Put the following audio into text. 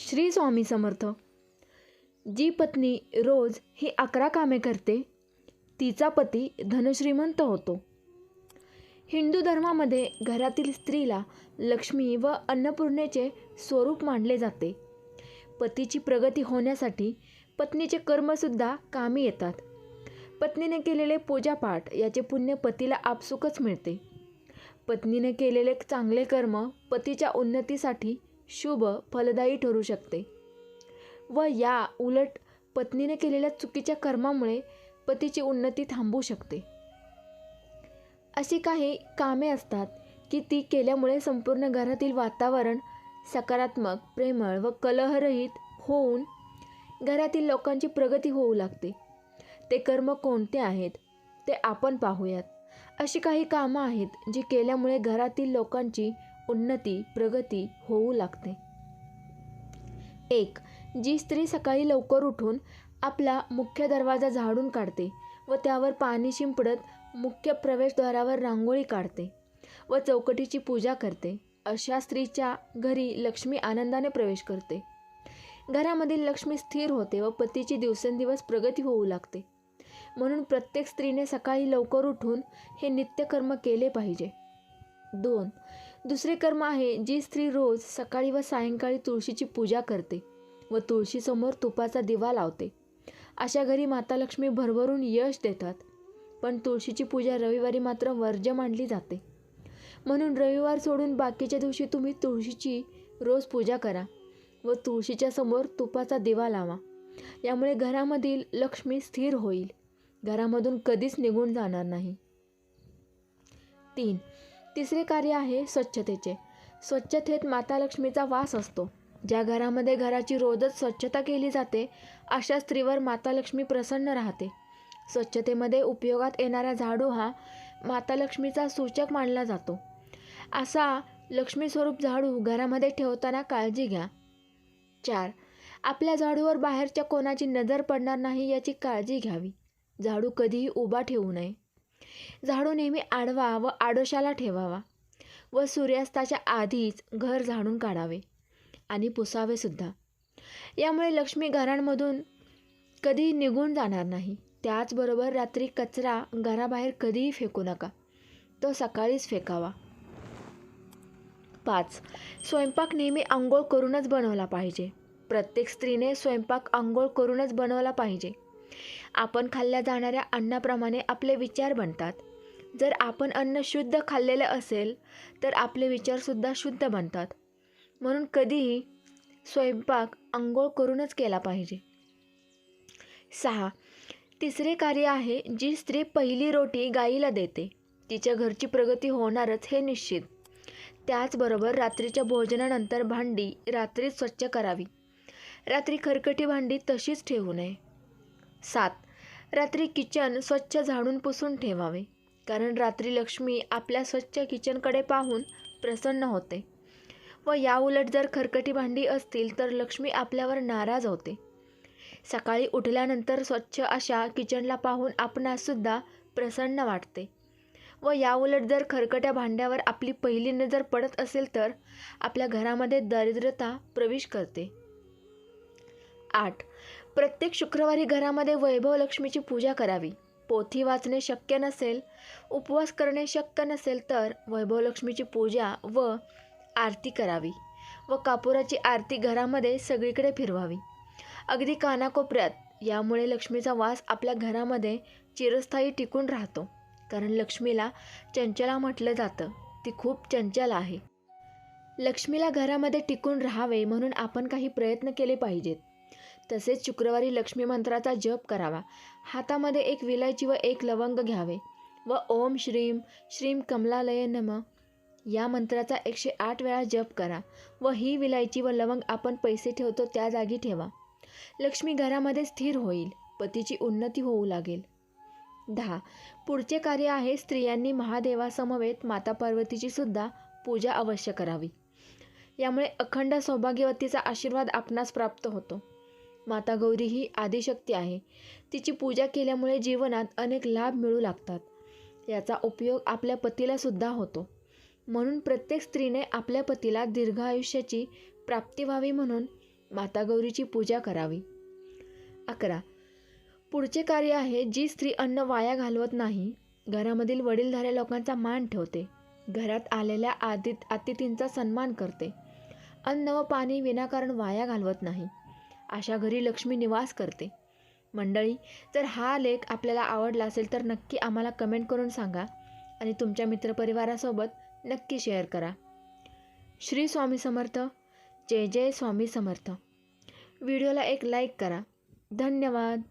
श्री स्वामी समर्थ. जी पत्नी रोज ही अकरा कामे करते तिचा पती धनश्रीमंत होतो. हिंदू धर्मामध्ये घरातील स्त्रीला लक्ष्मी व अन्नपूर्णेचे स्वरूप मानले जाते. पतीची प्रगती होण्यासाठी पत्नीचे कर्मसुद्धा कामी येतात. पत्नीने केलेले पूजापाठ याचे पुण्य पतीला आपसुकच मिळते. पत्नीने केलेले चांगले कर्म पतीच्या उन्नतीसाठी शुभ फलदायी ठरू शकते. व या उलट पत्नीने केलेल्या चुकीच्या कर्मामुळे पतीची उन्नती थांबू शकते. अशी काही कामे असतात की ती केल्यामुळे संपूर्ण घरातील वातावरण सकारात्मक प्रेमळ व कलहरहित होऊन घरातील लोकांची प्रगती होऊ लागते. ते कर्म कोणते आहेत ते आपण पाहूयात. अशी काही कामं आहेत जी केल्यामुळे घरातील लोकांची उन्नती प्रगती होऊ लागते. एक जी स्त्री सकाळी लवकर उठून आपला मुख्य दरवाजा झाडून काढते व त्यावर पाणी शिंपडत मुख्य प्रवेशद्वारावर रांगोळी काढते व चौकटीची पूजा करते अशा स्त्रीच्या घरी लक्ष्मी आनंदाने प्रवेश करते. घरामधील लक्ष्मी स्थिर होते व पतीची दिवसेंदिवस प्रगती होऊ लागते. म्हणून प्रत्येक स्त्रीने सकाळी लवकर उठून हे नित्यकर्म केले पाहिजे. दोन दुसरे कर्म आहे जी स्त्री रोज सकाळी व सायंकाळी तुळशीची पूजा करते व तुळशीसमोर तुपाचा दिवा लावते. अशा घरी माता लक्ष्मी भरभरून यश देतात पण तुळशीची पूजा रविवारी मात्र वर्ज्य मानली जाते. म्हणून रविवार सोडून बाकीच्या दिवशी तुम्ही तुळशीची रोज पूजा करा व तुळशीच्या समोर तुपाचा दिवा लावा. यामुळे घरामधील लक्ष्मी स्थिर होईल. घरामधून कधीच निघून जाणार नाही. तीन. तिसरे कार्य आहे स्वच्छतेचे. स्वच्छतेत माता लक्ष्मीचा वास असतो. ज्या घरामध्ये घराची रोजच स्वच्छता केली जाते अशा स्त्रीवर माता लक्ष्मी प्रसन्न राहते. स्वच्छतेमध्ये उपयोगात येणारा झाडू हा माता लक्ष्मीचा सूचक मानला जातो. असा लक्ष्मी स्वरूप झाडू घरामध्ये ठेवताना काळजी घ्या. चार. आपल्या झाडूवर बाहेरच्या कोणाची नजर पडणार नाही याची काळजी घ्यावी. झाडू कधीही उभा ठेवू नये. झाडू नेहमी आडवा व आडोशाला ठेवावा व सूर्यास्ताच्या आधीच घर झाडून काढावे आणि पुसावेसुद्धा यामुळे लक्ष्मी घरांमधून कधी निघून जाणार नाही. त्याचबरोबर रात्री कचरा घराबाहेर कधीही फेकू नका. तो सकाळीच फेकावा. पाच. स्वयंपाक नेहमी आंघोळ करूनच बनवला पाहिजे. प्रत्येक स्त्रीने स्वयंपाक आंघोळ करूनच बनवला पाहिजे. आपण खाल्ल्या जाणाऱ्या अन्नाप्रमाणे आपले विचार बनतात. जर आपण अन्न शुद्ध खाल्लेलं असेल तर आपले विचारसुद्धा शुद्ध बनतात. म्हणून कधीही स्वयंपाक आंघोळ करूनच केला पाहिजे. सहा. तिसरे कार्य आहे जी स्त्री पहिली रोटी गाईला देते. तिच्या घरची प्रगती होणारच हे निश्चित. त्याचबरोबर रात्रीच्या भोजनानंतर भांडी रात्रीच स्वच्छ करावी. रात्री खरकटी भांडी तशीच ठेवू नये. सात. रात्री किचन स्वच्छ झाडून पुसून ठेवावे. कारण रात्री लक्ष्मी आपल्या स्वच्छ किचनकडे पाहून प्रसन्न होते. व याउलट जर खरकटी भांडी असतील तर लक्ष्मी आपल्यावर नाराज होते. सकाळी उठल्यानंतर स्वच्छ अशा किचनला पाहून आपणाससुद्धा प्रसन्न वाटते. व याउलट जर खरकट्या भांड्यावर आपली पहिली नजर पडत असेल तर आपल्या घरामध्ये दरिद्रता प्रवेश करते. आठ. प्रत्येक शुक्रवारी घरामध्ये वैभव लक्ष्मीची पूजा करावी. पोथी वाचणे शक्य नसेल उपवास करणे शक्य नसेल तर वैभव लक्ष्मीची पूजा व आरती करावी व कापुराची आरती घरामध्ये सगळीकडे फिरवावी. अगदी कानाकोपऱ्यात यामुळे लक्ष्मीचा वास आपल्या घरामध्ये चिरस्थायी टिकून राहतो. कारण लक्ष्मीला चंचला म्हटलं जातं. ती खूप चंचल आहे. लक्ष्मीला घरामध्ये टिकून राहावे म्हणून आपण काही प्रयत्न केले पाहिजेत. तसेच शुक्रवारी लक्ष्मी मंत्राचा जप करावा. हातामध्ये एक विलायची व एक लवंग घ्यावे. व ओम श्रीम श्रीम कमलालय नम. या मंत्राचा एकशे आठ वेळा जप करा. व ही विलायची व लवंग आपण पैसे ठेवतो त्या जागी ठेवा. लक्ष्मी घरामध्ये स्थिर होईल. पतीची उन्नती होऊ लागेल. दहा. पुढचे कार्य आहे स्त्रियांनी महादेवासमवेत माता पार्वतीची सुद्धा पूजा अवश्य करावी. यामुळे अखंड सौभाग्यवतीचा आशीर्वाद आपणास प्राप्त होतो. माता गौरी ही आदिशक्ती आहे. तिची पूजा केल्यामुळे जीवनात अनेक लाभ मिळू लागतात. याचा उपयोग आपल्या पतीलासुद्धा होतो. म्हणून प्रत्येक स्त्रीने आपल्या पतीला दीर्घ आयुष्याची प्राप्ती व्हावी म्हणून माता गौरीची पूजा करावी. अकरा. पुढचे कार्य आहे जी स्त्री अन्न वाया घालवत नाही घरामधील वडीलधाऱ्या लोकांचा मान ठेवते. घरात आलेल्या आदित अतिथींचा सन्मान करते. अन्न व पाणी विनाकारण वाया घालवत नाही. अशा घरी लक्ष्मी निवास करते. मंडळी जर हा लेख आपल्याला आवडला असेल तर नक्की आम्हाला कमेंट करून सांगा आणि तुमच्या मित्रपरिवारासोबत नक्की शेअर करा. श्री स्वामी समर्थ जय जय स्वामी समर्थ. व्हिडिओला एक लाईक करा. धन्यवाद.